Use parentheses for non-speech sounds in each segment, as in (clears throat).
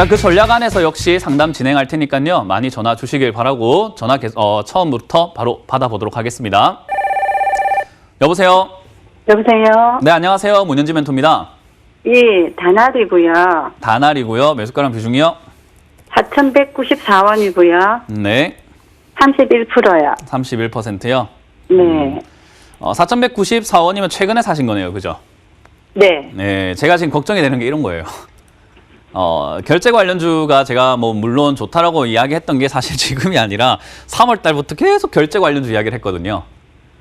자, 그 전략 안에서 역시 상담 진행할 테니까요. 많이 전화 주시길 바라고 전화 계- 어, 처음부터 바로 받아보도록 하겠습니다. 여보세요. 여보세요? 네, 안녕하세요. 문현지 멘토입니다. 예, 단알이고요. 다날이고요. 매수가랑 비중이요. 4,194원이고요. 네, 31%요. 31%요. 네. 어, 4,194원이면 최근에 사신 거네요. 그죠? 네. 네, 제가 지금 걱정이 되는 게 이런 거예요. 어, 결제 관련주가 제가 뭐 물론 좋다라고 이야기했던 게 사실 (laughs) 지금이 아니라 3월 달부터 계속 결제 관련주 이야기를 했거든요.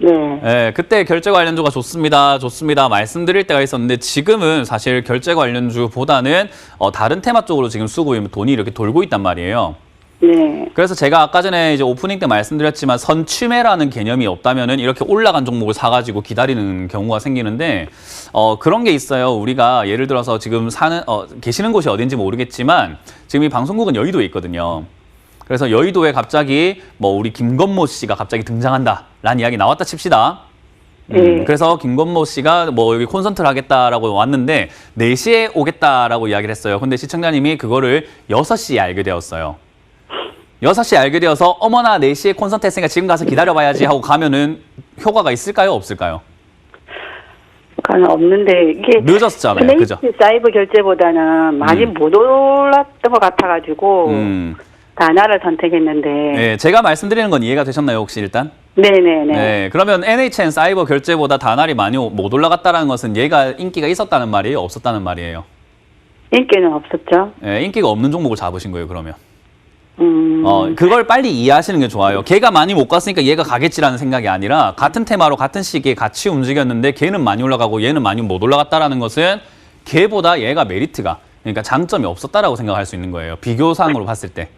네. 예, 그때 결제 관련주가 좋습니다, 좋습니다 말씀드릴 때가 있었는데 지금은 사실 결제 관련주보다는 어, 다른 테마 쪽으로 지금 수급이 돈이 이렇게 돌고 있단 말이에요. 네. 그래서 제가 아까 전에 이제 오프닝 때 말씀드렸지만 선취매라는 개념이 없다면은 이렇게 올라간 종목을 사가지고 기다리는 경우가 생기는데 어 그런 게 있어요. 우리가 예를 들어서 지금 사는 어 계시는 곳이 어딘지 모르겠지만 지금 이 방송국은 여의도에 있거든요. 그래서 여의도에 갑자기 뭐 우리 김건모 씨가 갑자기 등장한다라는 이야기 나왔다 칩시다. 음, 네. 그래서 김건모 씨가 뭐 여기 콘서트를 하겠다라고 왔는데 4시에 오겠다라고 이야기를 했어요. 근데 시청자님이 그거를 6시에 알게 되었어요. 6시에 알게 되어서 어머나 4시에 콘서트 했으니까 지금 가서 기다려봐야지 하고 가면은 효과가 있을까요? 없을까요? 그건 없는데 이게 늦었잖아요. 플레이스 그죠? 사이버 결제보다는 많이 음. 못 올랐던 것 같아가지고 음. 단알을 선택했는데. 네, 제가 말씀드리는 건 이해가 되셨나요, 혹시 일단? 네네네. 네. 그러면 NHN 사이버 결제보다 다날이 많이 못 올라갔다는 것은 얘가 인기가 있었다는 말이에요? 없었다는 말이에요? 인기는 없었죠. 네, 인기가 없는 종목을 잡으신 거예요, 그러면. 음. 어, 그걸 빨리 이해하시는 게 좋아요. 걔가 많이 못 갔으니까 얘가 가겠지라는 생각이 아니라 같은 테마로 같은 시기에 같이 움직였는데 걔는 많이 올라가고 얘는 많이 못 올라갔다라는 것은 걔보다 얘가 메리트가 그러니까 장점이 없었다라고 생각할 수 있는 거예요. 비교상으로 봤을 때.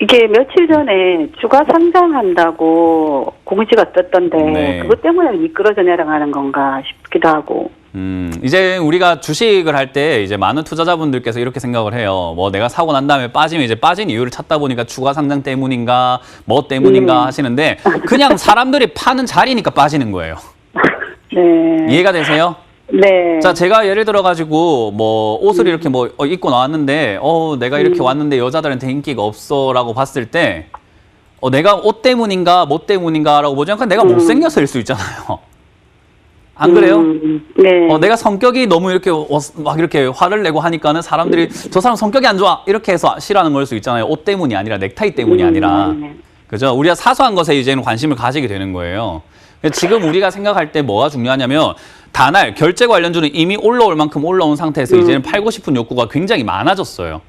이게 며칠 전에 주가 상장한다고 공지가 떴던데 네. 그것 때문에 미끄러져 내려가는 건가 싶기도 하고. 음, 이제 우리가 주식을 할 때 이제 많은 투자자분들께서 이렇게 생각을 해요. 뭐 내가 사고 난 다음에 빠지면 이제 빠진 이유를 찾다 보니까 추가 상장 때문인가 뭐 때문인가 음. 하시는데 그냥 사람들이 파는 자리니까 빠지는 거예요. (laughs) 네. 이해가 되세요? 네. 자, 제가 예를 들어 가지고 뭐 옷을 이렇게 뭐 어, 입고 나왔는데 어, 내가 이렇게 왔는데 여자들한테 인기가 없어라고 봤을 때 어, 내가 옷 때문인가 뭐 때문인가라고 보지 않고 내가 못생겨서일 수 있잖아요. (laughs) 안 그래요? 음, 네. 어, 내가 성격이 너무 이렇게 어, 막 이렇게 화를 내고 하니까는 사람들이 저 사람 성격이 안 좋아 이렇게 해서 싫어하는 걸 수 있잖아요. 옷 때문이 아니라 넥타이 때문이 아니라 음, 네. 그죠? 우리가 사소한 것에 이제는 관심을 가지게 되는 거예요. 지금 우리가 생각할 때 뭐가 중요하냐면 단알 결제 관련주는 이미 올라올 만큼 올라온 상태에서 이제는 팔고 싶은 욕구가 굉장히 많아졌어요.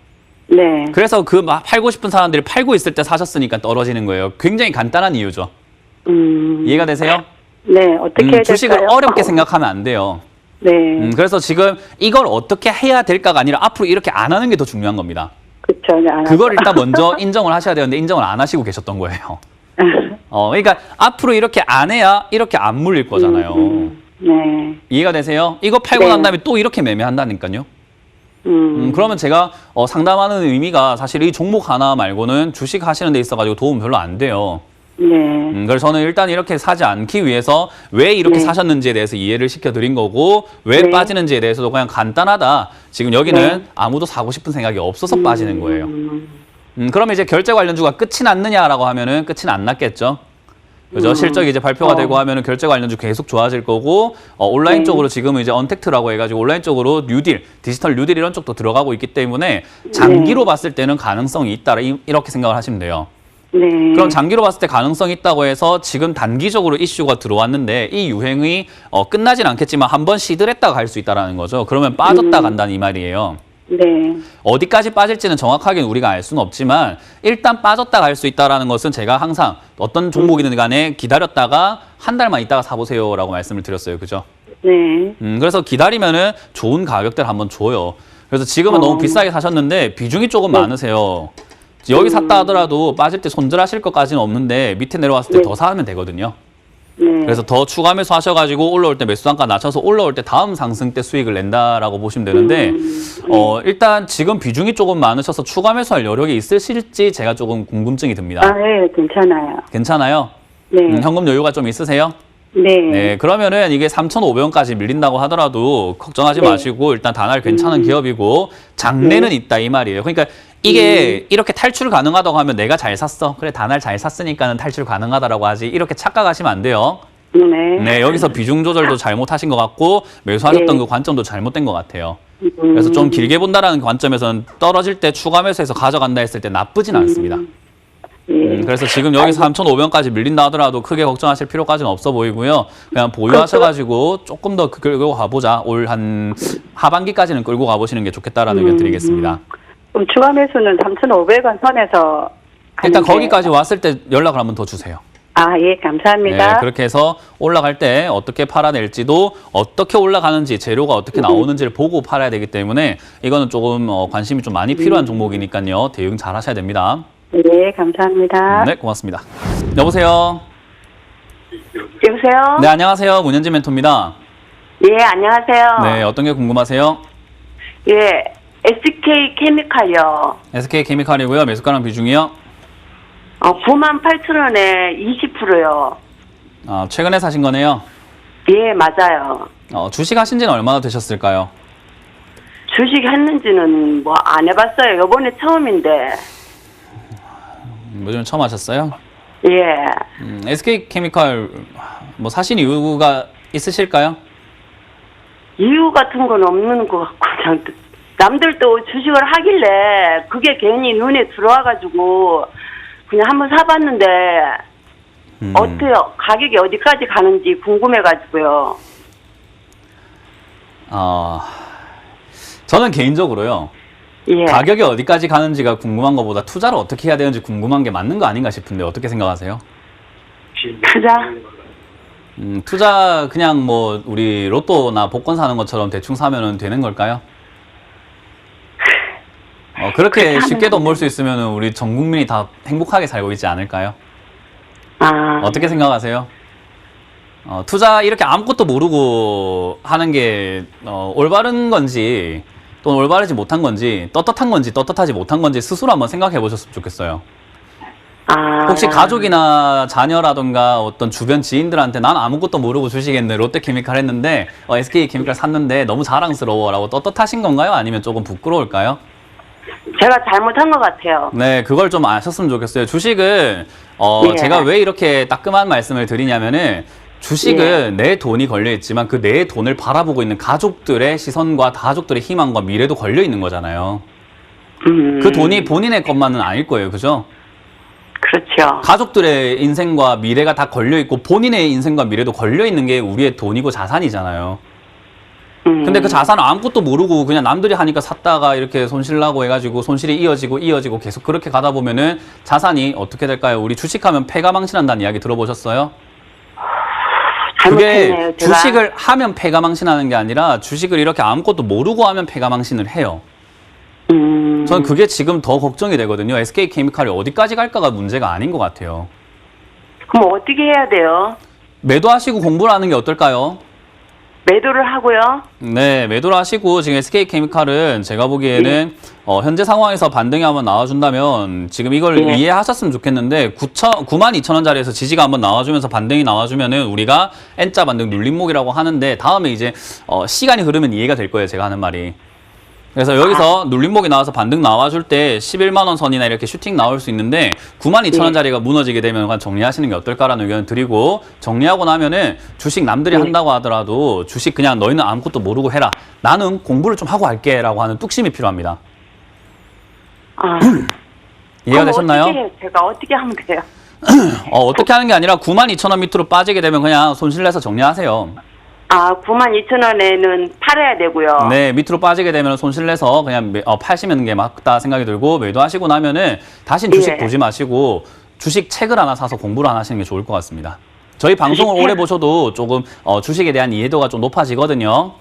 네. 그래서 그막 팔고 싶은 사람들이 팔고 있을 때 사셨으니까 떨어지는 거예요. 굉장히 간단한 이유죠. 음, 이해가 되세요? 네. 어떻게 음, 해야 주식을 될까요? 어렵게 (laughs) 생각하면 안 돼요. 네. 음, 그래서 지금 이걸 어떻게 해야 될까가 아니라 앞으로 이렇게 안 하는 게 더 중요한 겁니다. 그렇죠. 그걸 일단 먼저 (laughs) 인정을 하셔야 되는데 인정을 안 하시고 계셨던 거예요. (laughs) 어, 그러니까 앞으로 이렇게 안 해야 이렇게 안 물릴 거잖아요. 음, 네. 이해가 되세요? 이거 팔고 네. 난 다음에 또 이렇게 매매한다니까요. 음, 음, 그러면 제가 어, 상담하는 의미가 사실 이 종목 하나 말고는 주식 하시는 데 있어가지고 도움 별로 안 돼요. 네. 음, 그래서 저는 일단 이렇게 사지 않기 위해서 왜 이렇게 네. 사셨는지에 대해서 이해를 시켜드린 거고 왜 네. 빠지는지에 대해서도 그냥 간단하다. 지금 여기는 네. 아무도 사고 싶은 생각이 없어서 빠지는 거예요. 음, 음, 그러면 이제 결제 관련주가 끝이 났느냐라고 하면은 끝이 안 났겠죠. 그죠? 음. 실적이 이제 발표가 어. 되고 하면은 결제 관련주 계속 좋아질 거고 어, 온라인 네. 쪽으로 지금은 이제 언택트라고 해가지고 온라인 쪽으로 뉴딜, 디지털 뉴딜 이런 쪽도 들어가고 있기 때문에 장기로 네. 봤을 때는 가능성이 있다 이- 이렇게 생각을 하시면 돼요. 네. 그럼 장기로 봤을 때 가능성이 있다고 해서 지금 단기적으로 이슈가 들어왔는데 이 유행이 어, 끝나진 않겠지만 한 번 시들했다가 갈수 있다라는 거죠. 그러면 빠졌다 음. 간다는 이 말이에요. 네. 어디까지 빠질지는 정확하게 우리가 알 수는 없지만 일단 빠졌다 갈 수 있다라는 것은 제가 항상 어떤 종목이든 간에 기다렸다가 한 달만 있다가 사보세요라고 말씀을 드렸어요. 그죠? 네. 음, 그래서 기다리면은 좋은 가격대를 한번 줘요. 그래서 지금은 어. 너무 비싸게 사셨는데 비중이 조금 네. 많으세요. 여기 샀다 하더라도 빠질 때 손절하실 것까지는 없는데 밑에 내려왔을 때 네. 더 사면 되거든요. 네. 그래서 더 추가 매수 하셔가지고 올라올 때 매수 단가 낮춰서 올라올 때 다음 상승 때 수익을 낸다라고 보시면 되는데 어 일단 지금 비중이 조금 많으셔서 추가 매수할 여력이 있으실지 제가 조금 궁금증이 듭니다. 아, 네. 괜찮아요. 괜찮아요? 네. 음, 현금 여유가 좀 있으세요? 네. 네, 그러면은 이게 3,500원까지 밀린다고 하더라도 걱정하지 네. 마시고 일단 단할 괜찮은 음. 기업이고 장래는 있다 이 말이에요. 그러니까 이게 이렇게 탈출 가능하다고 하면 내가 잘 샀어. 그래, 단할 잘 샀으니까는 탈출 가능하다라고 하지. 이렇게 착각하시면 안 돼요. 네. 네, 여기서 비중 조절도 잘못하신 것 같고 매수하셨던 네. 그 관점도 잘못된 것 같아요. 음. 그래서 좀 길게 본다라는 관점에서는 떨어질 때 추가 매수해서 가져간다 했을 때 나쁘진 않습니다. 예. 음, 그래서 지금 여기서 3,500원까지 밀린다 하더라도 크게 걱정하실 필요까지는 없어 보이고요. 그냥 보유하셔가지고 조금 더 끌고 가보자. 올 한 하반기까지는 끌고 가보시는 게 좋겠다라는 의견 드리겠습니다. 그럼 추가 매수는 3,500원 선에서 일단 하는 게- 거기까지 왔을 때 연락을 한번 더 주세요. 아, 예, 감사합니다. 네, 그렇게 해서 올라갈 때 어떻게 팔아낼지도 어떻게 올라가는지 재료가 어떻게 나오는지를 보고 팔아야 되기 때문에 이거는 조금 어, 관심이 좀 많이 필요한 종목이니까요. 대응 잘 하셔야 됩니다. 예, 감사합니다. 네, 고맙습니다. 여보세요. 여보세요? 네, 안녕하세요. 문현진 멘토입니다. 예, 안녕하세요. 네, 어떤 게 궁금하세요? 예, SK 케미칼요. SK 케미칼이고요. 매수가랑 비중이요. 어, 9만 8천 원에 20%요. 아, 최근에 사신 거네요. 예, 맞아요. 어, 주식 하신 지는 얼마나 되셨을까요? 주식 했는지는 뭐 안 해봤어요. 요번에 처음인데. 음, 요즘 처음 하셨어요? 예. 음, SK 케미칼 뭐 사신 이유가 있으실까요? 이유 같은 건 없는 것 같고, 그냥 남들도 주식을 하길래 그게 괜히 눈에 들어와가지고 그냥 한번 사봤는데 음, 어때요? 가격이 어디까지 가는지 궁금해가지고요. 어, 저는 개인적으로요. 예. 가격이 어디까지 가는지가 궁금한 것보다 투자를 어떻게 해야 되는지 궁금한 게 맞는 거 아닌가 싶은데 어떻게 생각하세요? 투자? 음, 투자 그냥 뭐 우리 로또나 복권 사는 것처럼 대충 사면은 되는 걸까요? 어, 그렇게 쉽게 돈 벌 수 있으면 우리 전 국민이 다 행복하게 살고 있지 않을까요? 아. 어떻게 생각하세요? 어, 투자 이렇게 아무것도 모르고 하는 게 어, 올바른 건지 또는 올바르지 못한 건지 떳떳한 건지 떳떳하지 못한 건지 스스로 한번 생각해 보셨으면 좋겠어요. 아. 혹시 가족이나 자녀라던가 어떤 주변 지인들한테 난 아무것도 모르고 주식했는데 롯데케미칼 했는데 어, SK케미칼 샀는데 너무 자랑스러워라고 떳떳하신 건가요? 아니면 조금 부끄러울까요? 제가 잘못한 것 같아요. 네, 그걸 좀 아셨으면 좋겠어요. 주식은 어, 예. 제가 왜 이렇게 따끔한 말씀을 드리냐면은 주식은 내 돈이 걸려 있지만 그 내 돈을 바라보고 있는 가족들의 시선과 가족들의 희망과 미래도 걸려 있는 거잖아요. 음. 그 돈이 본인의 것만은 아닐 거예요. 그죠? 그렇죠. 가족들의 인생과 미래가 다 걸려 있고 본인의 인생과 미래도 걸려 있는 게 우리의 돈이고 자산이잖아요. 음. 근데 그 자산을 아무것도 모르고 그냥 남들이 하니까 샀다가 이렇게 손실 나고 해가지고 손실이 이어지고 이어지고 계속 그렇게 가다 보면은 자산이 어떻게 될까요? 우리 주식하면 폐가 망신한다는 이야기 들어보셨어요? 그게. 주식을 하면 폐가 망신하는 게 아니라 주식을 이렇게 아무것도 모르고 하면 폐가 망신을 해요. 음. 저는 그게 지금 더 걱정이 되거든요. SK 케미칼이 어디까지 갈까가 문제가 아닌 것 같아요. 그럼 어떻게 해야 돼요? 매도하시고 공부를 하는 게 어떨까요? 매도를 하고요. 네, 매도를 하시고 지금 SK 케미칼은 제가 보기에는 어, 현재 상황에서 반등이 한번 나와준다면 지금 이걸 네. 이해하셨으면 좋겠는데 9천 9만 2천 원짜리에서 지지가 한번 나와주면서 반등이 나와주면은 우리가 N자 반등 눌림목이라고 하는데 다음에 이제 어, 시간이 흐르면 이해가 될 거예요. 제가 하는 말이. 그래서 여기서 눌림목이 나와서 반등 나와줄 때 11만 원 선이나 이렇게 슈팅 나올 수 있는데 9만 2천 네. 원짜리가 무너지게 되면 그냥 정리하시는 게 어떨까라는 의견 드리고 정리하고 나면은 주식 남들이 네. 한다고 하더라도 주식 그냥 너희는 아무것도 모르고 해라. 나는 공부를 좀 하고 할게 라고 하는 뚝심이 필요합니다. 아. (clears throat) 이해가 그럼 되셨나요? 어떻게? 제가 어떻게 하면 돼요? (clears throat) 어, 어떻게 하는 게 아니라 9만 2천 원 밑으로 빠지게 되면 그냥 손실 내서 정리하세요. 아, 9만 2천 원에는 팔아야 되고요. 네, 밑으로 빠지게 되면 손실 내서 그냥 매- 어, 파시는 게 맞다 생각이 들고 매도하시고 나면은 다시 주식 예. 보지 마시고 주식 책을 하나 사서 공부를 하나 하시는 게 좋을 것 같습니다. 저희 방송을 오래 책? 보셔도 조금 어, 주식에 대한 이해도가 좀 높아지거든요.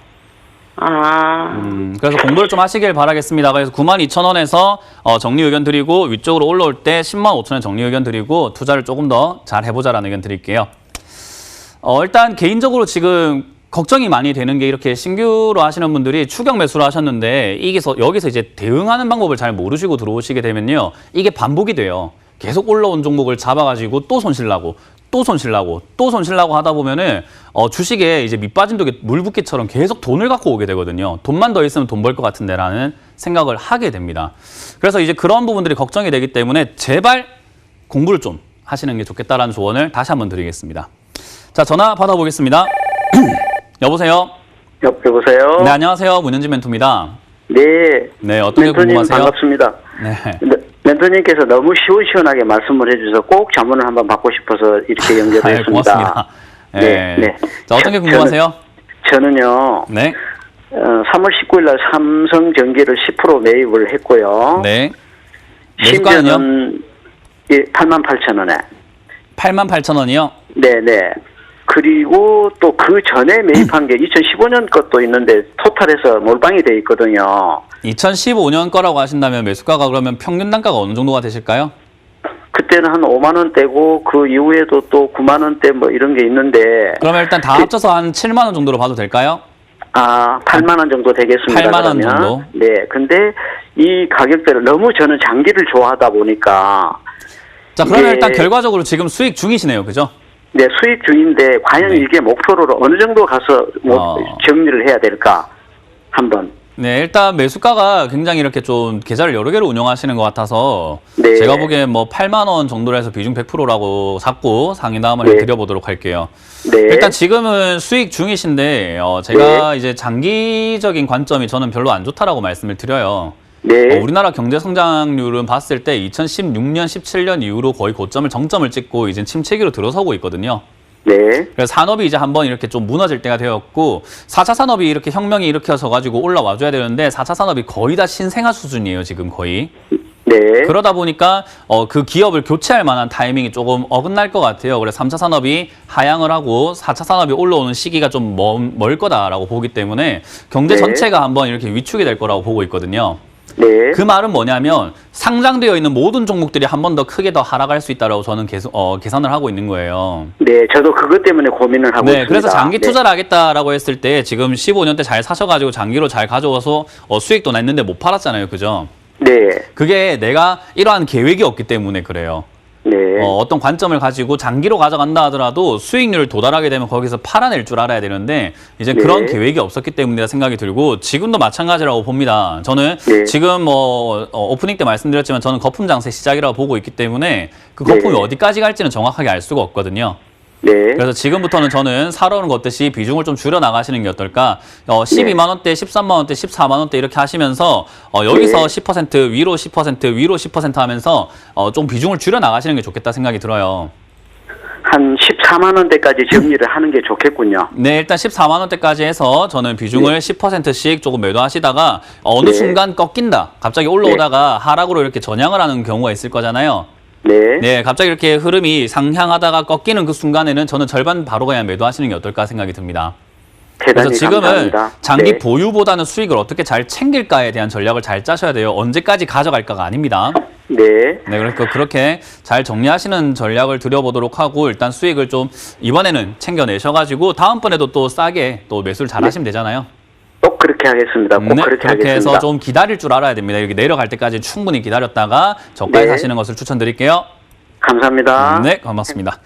아. 음, 그래서 공부를 좀 하시길 바라겠습니다. 그래서 92,000원에서 어, 정리 의견 드리고 위쪽으로 올라올 때 10만 5천원 정리 의견 드리고 투자를 조금 더 잘 해보자라는 의견 드릴게요. 어, 일단 개인적으로 지금 걱정이 많이 되는 게 이렇게 신규로 하시는 분들이 추격 매수를 하셨는데 이게서 여기서 이제 대응하는 방법을 잘 모르시고 들어오시게 되면요 이게 반복이 돼요. 계속 올라온 종목을 잡아가지고 또 손실 나고 또 손실나고 또 손실나고 하다 보면은 어, 주식에 이제 밑빠진 독에 물 붓기처럼 계속 돈을 갖고 오게 되거든요. 돈만 더 있으면 돈 벌 것 같은데라는 생각을 하게 됩니다. 그래서 이제 그런 부분들이 걱정이 되기 때문에 제발 공부를 좀 하시는 게 좋겠다라는 조언을 다시 한번 드리겠습니다. 자, 전화 받아보겠습니다. (clears throat) 여보세요? 여, 여보세요? 네, 안녕하세요. 문현진 멘토입니다. 네. 네, 어떤 게 멘토님 궁금하세요? 반갑습니다. 네. 멘- 멘토님께서 너무 시원시원하게 말씀을 해주셔서 꼭 자문을 한번 받고 싶어서 이렇게 (laughs) 아, 연결했습니다. 고맙습니다. 네. 네, 네. 자, 어떤 게 저- 궁금하세요? 저는 요, 네. 어, 3월 19일 날 삼성 전기를 10% 매입을 했고요. 네. 매수가는요? 심지어는 예, 8만 8천 원에. 8만 8천 원이요? 네네. 그리고 또 그 전에 매입한 게 2015년 것도 있는데 토탈해서 몰빵이 돼 있거든요. 2015년 거라고 하신다면 매수가가 그러면 평균 단가가 어느 정도가 되실까요? 그때는 한 5만 원대고 그 이후에도 또 9만 원대 뭐 이런 게 있는데 그러면 일단 다 합쳐서 한 7만 원 정도로 봐도 될까요? 아 8만 원 정도 되겠습니다. 8만 원 그러면. 정도? 네. 근데 이 가격대를 너무 저는 장기를 좋아하다 보니까 자, 그러면 네. 일단 결과적으로 지금 수익 중이시네요. 그죠? 네 수익 중인데 과연 네. 이게 목표로 어느 정도 가서 뭐 어. 정리를 해야 될까 한번 네, 일단 매수가가 굉장히 이렇게 좀 계좌를 여러 개로 운영하시는 것 같아서 네. 제가 보기엔 뭐 8만 원 정도로 해서 비중 100%라고 잡고 한번 네. 해드려보도록 할게요. 네 일단 지금은 수익 중이신데 어, 제가 이제 장기적인 관점이 저는 별로 안 좋다라고 말씀을 드려요. 네 어, 우리나라 경제 성장률은 봤을 때 2016년, 17년 이후로 거의 고점을 정점을 찍고 이제 침체기로 들어서고 있거든요. 네. 그래서 산업이 이제 한번 이렇게 좀 무너질 때가 되었고 4차 산업이 이렇게 혁명이 일으켜서 가지고 올라와 줘야 되는데 4차 산업이 거의 다 신생아 수준이에요, 지금 거의. 네. 그러다 보니까 어, 그 기업을 교체할 만한 타이밍이 조금 어긋날 것 같아요. 그래서 3차 산업이 하향을 하고 4차 산업이 올라오는 시기가 좀 먼, 멀 거다라고 보기 때문에 경제 네. 전체가 한번 이렇게 위축이 될 거라고 보고 있거든요. 네. 그 말은 뭐냐면 상장되어 있는 모든 종목들이 한 번 더 크게 더 하락할 수 있다라고 저는 계속 어, 계산을 하고 있는 거예요. 네, 저도 그것 때문에 고민을 하고 네, 있습니다. 그래서 장기 네. 투자를 하겠다라고 했을 때 지금 15년 때 잘 사셔가지고 장기로 잘 가져와서 어, 수익도 냈는데 못 팔았잖아요, 그죠? 네. 그게 내가 이러한 계획이 없기 때문에 그래요. 네. 어, 어떤 관점을 가지고 장기로 가져간다 하더라도 수익률을 도달하게 되면 거기서 팔아낼 줄 알아야 되는데 이제 네. 그런 계획이 없었기 때문이라 생각이 들고 지금도 마찬가지라고 봅니다. 저는 네. 지금 뭐 어, 오프닝 때 말씀드렸지만 저는 거품 장세 시작이라고 보고 있기 때문에 그 거품이 네. 어디까지 갈지는 정확하게 알 수가 없거든요. 네. 그래서 지금부터는 저는 사러 오는 것 듯이 비중을 좀 줄여 나가시는 게 어떨까? 어, 12만 원대, 13만 원대, 14만 원대 이렇게 하시면서 어, 여기서 네. 10% 위로 10% 위로 10% 하면서 어, 좀 비중을 줄여 나가시는 게 좋겠다 생각이 들어요. 한 14만 원대까지 정리를 하는 게 좋겠군요. 네, 일단 14만 원대까지 해서 저는 비중을 10%씩 조금 매도하시다가 어느 네. 순간 꺾인다. 갑자기 올라오다가 하락으로 이렇게 전향을 하는 경우가 있을 거잖아요. 네. 네, 갑자기 이렇게 흐름이 상향하다가 꺾이는 그 순간에는 저는 절반 바로 그냥 매도하시는 게 어떨까 생각이 듭니다. 그래서 지금은 감사합니다. 장기 네. 보유보다는 수익을 어떻게 잘 챙길까에 대한 전략을 잘 짜셔야 돼요. 언제까지 가져갈까가 아닙니다. 네. 네, 그러니까 그렇게 잘 정리하시는 전략을 들여보도록 하고 일단 수익을 좀 이번에는 챙겨내셔가지고 다음번에도 또 싸게 또 매수를 잘 하시면 되잖아요. 꼭 그렇게 하겠습니다. 꼭 네, 그렇게 그렇게 하겠습니다. 해서 좀 기다릴 줄 알아야 됩니다. 여기 내려갈 때까지 충분히 기다렸다가 저가에 네. 사시는 것을 추천드릴게요. 감사합니다. 네, 고맙습니다.